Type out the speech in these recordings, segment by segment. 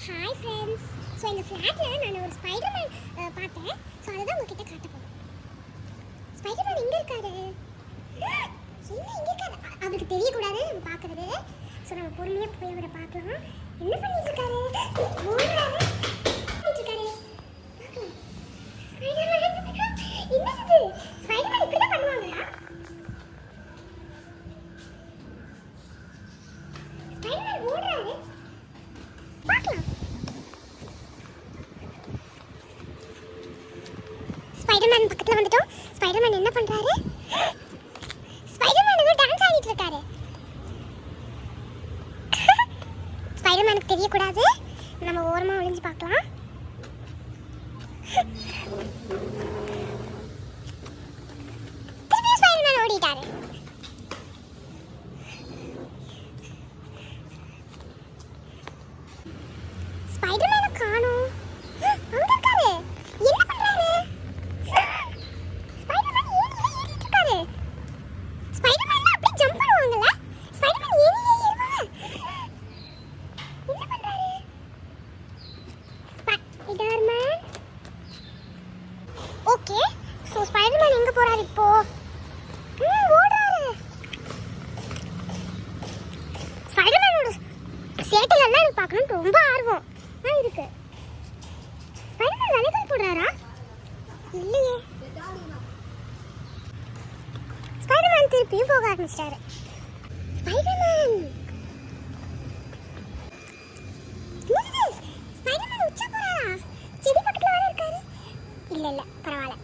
Hi friends so எங்கள் ஃப்ளாட்டில் நான் ஒரு ஸ்பைடர்மேன் மேன் பார்த்தேன். ஸோ அதை தான் உங்ககிட்ட காட்ட போகிறேன் ஸ்பைடர்மேன் எங்கே இருக்காரு? என்ன இங்கே இருக்காரு? அவருக்கு தெரியக்கூடாது நம்ம ஸோ நம்ம பொறுமையாக போய் அவரை பார்க்கலாம். என்ன பண்ணிட்டு இருக்காரு ஓடுறாரு பண்ணிட்டு இருக்காரு பார்க்கலாம் ஸ்பைடர்மேன் என்னது ஸ்பைடர்மேன் இப்படி தான் பண்ணுவாங்களா ஸ்பைடர்மேன் ஓடுறாரு பார்க்கலாம் ஸ்பைடர்மேன் பக்கத்தில் வந்துட்டோம். ஸ்பைடர்மேன் என்ன பண்ணுறாரு ஸ்பைடர்மேன் ஏதோ டான்ஸ் ஆடிட்டு இருக்காரு. ஸ்பைடர்மேனுக்கு தெரியக்கூடாது. நம்ம ஓரமாக ஒளிஞ்சு பார்க்கலாம் திருப்பியும் ஸ்பைடர்மேன் ஓடிட்டாரு ஸ்பைடர்மேனை காணோம் அங்க இருக்காரு என்ன பண்றாரு ஸ்பைடர்மேன் ஏணியில ஏறிட்டு இருக்காரு ஸ்பைடர்மேன்ல அப்படியே ஜம்ப் பண்ணுவாங்கல்ல ஸ்பைடர்மேன் ஏணியில ஏறுவாங்க என்ன பண்றாரு ஸ்பைடர்மேன் ஓகே ஸோ ஸ்பைடர்மேன் எங்க போறாரு இப்போ ம், ஓடுறாரு ஸ்பைடர்மேனோட சேட்டைகள்லாம் எனக்கு பார்க்கணும்னு ரொம்ப ஆர்வம். ஆ இருக்கு. ஸ்பைடர்மேன் வலைகள் போடுறாரா? இல்லையே. ஸ்பைடர்மேன் திருப்பியும் போக ஆரம்பிச்சிட்டாரு. ஸ்பைடர்மேன் இல்லை இல்லை பரவாயில்ல.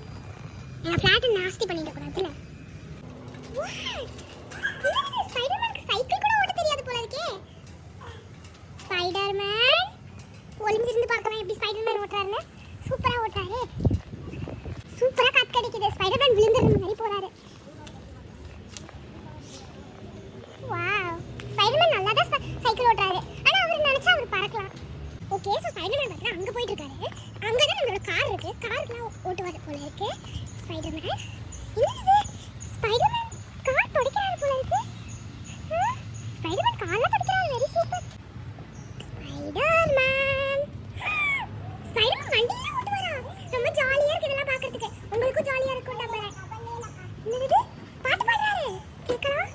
எங்க ஃப்ளாட்டை நாஸ்தி பண்ணிட்டு கூடாதுல்ல What? என்னது இது? ஸ்பைடர்மேனுக்கு சைக்கிள் கூட ஓட்ட தெரியாது போல இருக்கே ஸ்பைடர்மேன் ஒளிஞ்சிருந்து பார்க்கலாம் எப்படி ஸ்பைடர்மேன் ஓட்டுறாருன்னு சூப்பரா ஓட்டுறாரு சூப்பரா காத்து கிடைக்குது. ஸ்பைடர்மேன் விழுந்துருந்த மாதிரி போறாரு. வாவ் ஸ்பைடர்மேன் நல்லா தான் சைக்கிள் ஓட்டுறாரு. ஆனா அவர் நினைச்சா அவர் பறக்கலாம். ஓகே ஸோ ஸ்பைடர்மேன் பார்த்தா அங்கே போயிட்டு இருக்காரு அங்கே தான் நம்மளோட கார் இருக்கு. கார்லாம் ஓட்டுவார் போல இருக்கு. ஸ்பைடர்மேன் என்னது கார் துடைக்கிறாரு போல இருக்கு ஆ, ஸ்பைடர்மேன் கார்ல துடைக்கிறாரு வெரி சூப்பர் ஸ்பைடர்மேன் ஸ்பைடர்மேன் வண்டியில ஓட்டுவாரா ரொம்ப ஜாலியா இருக்கு இதெல்லாம் பார்க்கிறதுக்கு உங்களுக்கும் ஜாலியா இருக்கும் நம்புறேன் என்னது பாட்டு பாடுறாரு கேட்கலாம்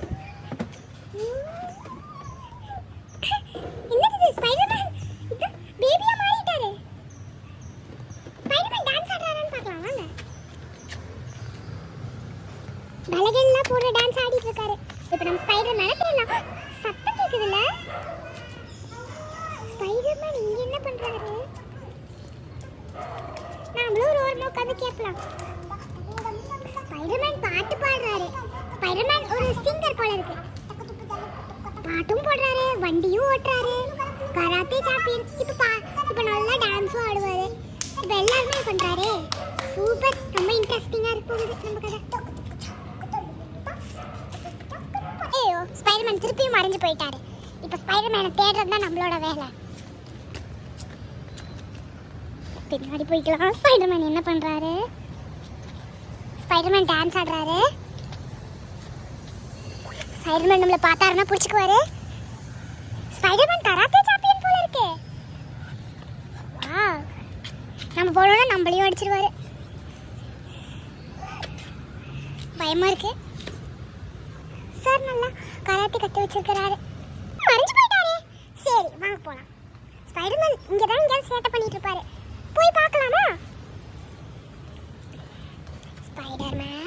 என்னது இது ஸ்பைடர்மேன் இது பேபியா மாறிட்டாரு ஸ்பைடர்மேன் டான்ஸ் ஆடுறாரான்னு பார்க்கலாம் வாங்க ஒரு டான்ஸ் ஆடிட்டு இருக்காரு. இப்போ நம்ம ஸ்பைடர்மேனை தேடலாம். சத்தம் கேக்குதுல்ல? ஸ்பைடர்மேன் இங்க என்ன பண்றாரு? நாமளும் ஒரு ஓரமா உட்காந்து கேட்கலாம். ஸ்பைடர் மேன் பாட்டு பாடுறாரு. ஸ்பைடர் மேன் ஒரு சிங்கர் போல இருக்கு. பாட்டும் போடுறாரு வண்டியும் ஓட்டுறாரு. கராத்தே சாம்பியன் இப்போ பா இப்போ நல்லா டான்ஸும் ஆடுவாரு. இப்போ எல்லாருமே பண்ணுறாரு சூப்பர் ரொம்ப இன்ட்ரெஸ்டிங்காக இருக்கு நம்ம கதை. ஸ்பைடர்மேன் திருப்பியும் மறைஞ்சு போயிட்டாரு. இப்போ ஸ்பைடர்மேனை தேடுறது தான் நம்மளோட வேலை. பின்னாடி போய்க்கலாம். ஸ்பைடர்மேன் என்ன பண்றாரு? ஸ்பைடர்மேன் டான்ஸ் ஆடுறாரு. ஸ்பைடர்மேன் நம்மள பார்த்தாருன்னா பிடிச்சிக்குவாரு. ஸ்பைடர்மேன் கராத்தே சாம்பியன் போல இருக்கே. வாவ் நம்ம போனோம்னா நம்மளையும் அடிச்சிருவாரு. பயமா இருக்கு. சார் நல்லா கராத்தே கற்று வச்சிருக்கிறாரு. மறைஞ்சு போயிட்டாரே. சரி வாங்க போகலாம் ஸ்பைடர்மேன் இங்கே தான் எங்கேயாவது சேட்டை பண்ணிட்டு இருப்பாரு. போய் பார்க்கலாமா? ஸ்பைடர்மேன்